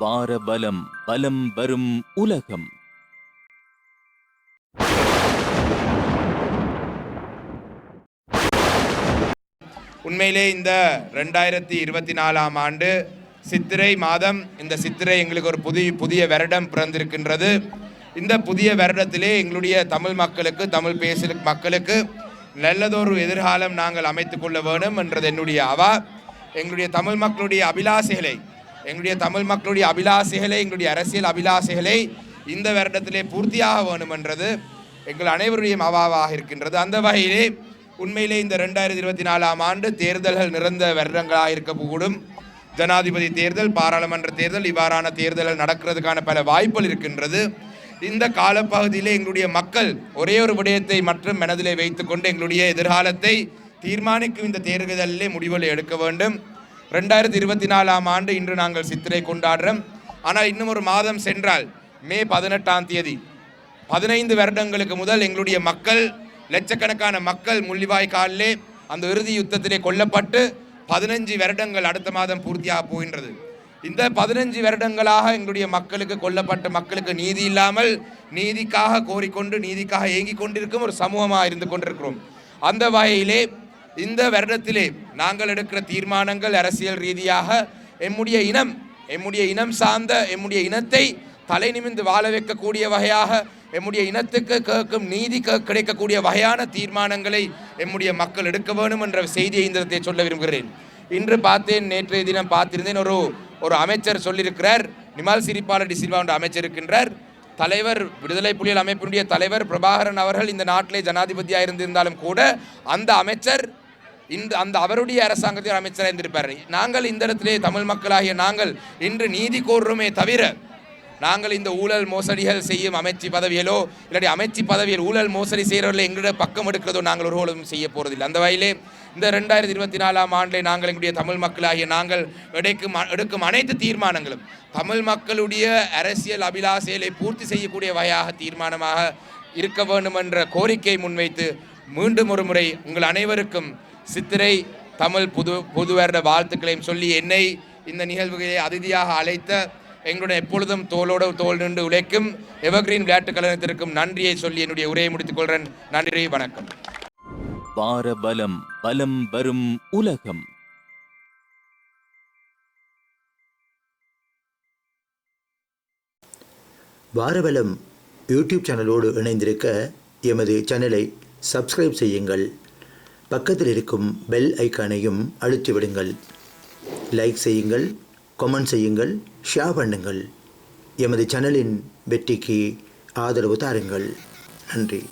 பாரபலம் பலம் பலம் வரும் உலகம். உண்மையிலே இந்த ரெண்டாயிரத்தி இருபத்தி நாலாம் ஆண்டு சித்திரை மாதம் இந்த சித்திரை எங்களுக்கு ஒரு புதிய புதிய வருடம் பிறந்திருக்கின்றது. இந்த புதிய வருடத்திலே எங்களுடைய தமிழ் மக்களுக்கு தமிழ் பேசு மக்களுக்கு நல்லதொரு எதிர்காலம் நாங்கள் அமைத்துக் கொள்ள வேண்டும் என்றது என்னுடைய அவா எங்களுடைய தமிழ் மக்களுடைய அபிலாசைகளை எங்களுடைய தமிழ் மக்களுடைய அபிலாசைகளை எங்களுடைய அரசியல் அபிலாசைகளை இந்த வருடத்திலே பூர்த்தியாக வேணுமென்றது எங்கள் அனைவருடைய அவாவாக இருக்கின்றது. அந்த வகையிலே உண்மையிலே இந்த ரெண்டாயிரத்தி இருபத்தி நாலாம் ஆண்டு தேர்தல்கள் நிறந்த வருடங்களாக இருக்கக்கூடும். ஜனாதிபதி தேர்தல் பாராளுமன்ற தேர்தல் இவ்வாறான தேர்தல்கள் நடக்கிறதுக்கான பல வாய்ப்புகள் இருக்கின்றது. இந்த காலப்பகுதியிலே எங்களுடைய மக்கள் ஒரே ஒரு விடயத்தை மற்றும் மனதிலே வைத்துக்கொண்டு எங்களுடைய எதிர்காலத்தை தீர்மானிக்கும் இந்த தேர்தலிலே முடிவுகளை எடுக்க வேண்டும். ரெண்டாயிரத்தி இருபத்தி நாலாம் ஆண்டு இன்று நாங்கள் சித்திரை கொண்டாடுறோம். ஆனால் இன்னும் ஒரு மாதம் சென்றால் மே பதினெட்டாம் தேதி. பதினைந்து வருடங்களுக்கு முதல் எங்களுடைய மக்கள் லட்சக்கணக்கான மக்கள் முள்ளிவாய்க்காலிலே அந்த இறுதி யுத்தத்திலே கொல்லப்பட்டு பதினஞ்சு வருடங்கள் அடுத்த மாதம் பூர்த்தியாக போகின்றது. இந்த பதினஞ்சு வருடங்களாக எங்களுடைய மக்களுக்கு கொல்லப்பட்ட மக்களுக்கு நீதி இல்லாமல் நீதிக்காக கோரிக்கொண்டு நீதிக்காக ஏங்கிக் கொண்டிருக்கும் ஒரு சமூகமாக இருந்து கொண்டிருக்கிறோம். அந்த வகையிலே இந்த வருடத்திலே நாங்கள் எடுக்கிற தீர்மானங்கள் அரசியல் ரீதியாக எம்முடைய இனம் எம்முடைய இனம் சார்ந்த எம்முடைய இனத்தை தலை நிமிர்ந்து வாழ வைக்கக்கூடிய வகையாக எம்முடைய இனத்துக்கு கேட்கும் நீதி கிடைக்கக்கூடிய வகையான தீர்மானங்களை எம்முடைய மக்கள் எடுக்க வேண்டும் என்ற செய்தியை இந்த சொல்ல விரும்புகிறேன். இன்று பார்த்தேன் நேற்றைய தினம் பார்த்திருந்தேன் ஒரு ஒரு அமைச்சர் சொல்லியிருக்கிறார் நிமால் சிரிப்பாளர் டி சில்வா என்ற அமைச்சர் இருக்கின்றார். தலைவர் விடுதலை புலிகள் அமைப்பினுடைய தலைவர் பிரபாகரன் அவர்கள் இந்த நாட்டிலே ஜனாதிபதியாக இருந்திருந்தாலும் கூட அந்த அமைச்சர் இந்த அந்த அவருடைய அரசாங்கத்தில் அமைச்சராக இருந்திருப்பார். நாங்கள் இந்த இடத்திலே தமிழ் மக்களாகிய நாங்கள் இன்று நீதி கோர்றோமே தவிர நாங்கள் இந்த ஊழல் மோசடிகள் செய்யும் அமைச்சு பதவியலோ இல்லாட்டி அமைச்சு பதவியில் ஊழல் மோசடி செய்கிறவர்களை எங்களுடைய பக்கம் எடுக்கிறதோ நாங்கள் ஒரு ஊழலும் செய்ய போகிறதில்லை அந்த வகையிலே இந்த ரெண்டாயிரத்தி இருபத்தி நாலாம் ஆண்டிலே நாங்கள் எங்களுடைய தமிழ் மக்களாகிய நாங்கள் எடுக்கும் எடுக்கும் அனைத்து தீர்மானங்களும் தமிழ் மக்களுடைய அரசியல் அபிலாசைகளை பூர்த்தி செய்யக்கூடிய வகையாக தீர்மானமாக இருக்க வேண்டும் என்ற கோரிக்கை முன்வைத்து மீண்டும் ஒரு முறை உங்கள் அனைவருக்கும் சித்திரை தமிழ் புது புது வருட வாழ்த்துக்களையும் சொல்லி என்னை இந்த நிகழ்வுகளை அதிதியாக அழைத்த எங்களுடைய எப்பொழுதும் தோளோடு தோல் நின்று உழைக்கும் எவர்கிரீன் விளையாட்டுக் கழகத்திற்கும் நன்றியை சொல்லி என்னுடைய உரையை முடித்துக் கொள்கிறேன் நன்றி வணக்கம். வார பலம் பலம் வரும் உலகம். வாரவலம் யூடியூப் சேனலோடு இணைந்திருக்க எமது சேனலை சப்ஸ்கிரைப் செய்யுங்கள். பக்கத்தில் இருக்கும் பெல் ஐக்கானையும் அழுத்தி விடுங்கள். லைக் செய்யுங்கள் கமெண்ட் செய்யுங்கள் ஷேர் பண்ணுங்கள். எமது சேனலின் வெற்றிக்கு ஆதரவு தாருங்கள். நன்றி.